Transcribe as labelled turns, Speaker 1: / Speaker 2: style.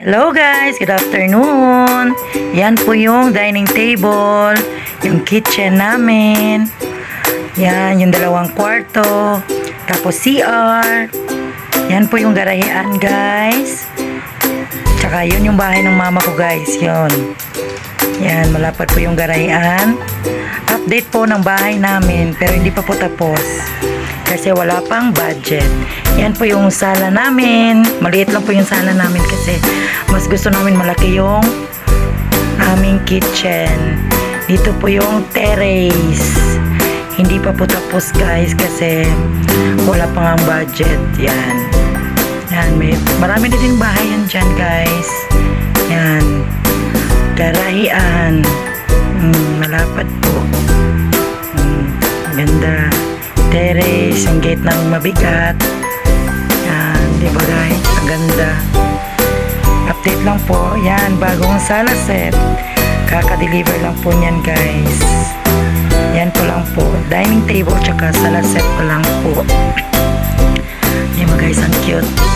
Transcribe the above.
Speaker 1: Hello guys, good afternoon. Yan po yung dining table, yung kitchen namin. Yan, yung dalawang kwarto. Tapos CR. Yan po yung garahean guys. Tsaka yun yung bahay ng mama ko guys, yun. Yan, malapad po yung garahean. Update po ng bahay namin, pero hindi pa po tapos. Kasi wala pang budget. Yan po yung sala namin. Maliit lang po yung sala namin kasi mas gusto namin malaki yung aming kitchen. Dito po yung terrace. Hindi pa po tapos guys kasi wala pa nga ang budget. Yan. Yan, may, marami na din bahay yan dyan guys. Yan. Garahian. Mm, malapad po. Mm, ganda terrace, ang gate ng mabigat. Yan, di ba guys? Ang ganda. Update lang po. Yan, bagong sala set. Kaka-deliver lang po niyan guys. Yan po lang po. Dining table tsaka sala set po lang po. Di ba guys? Ang cute.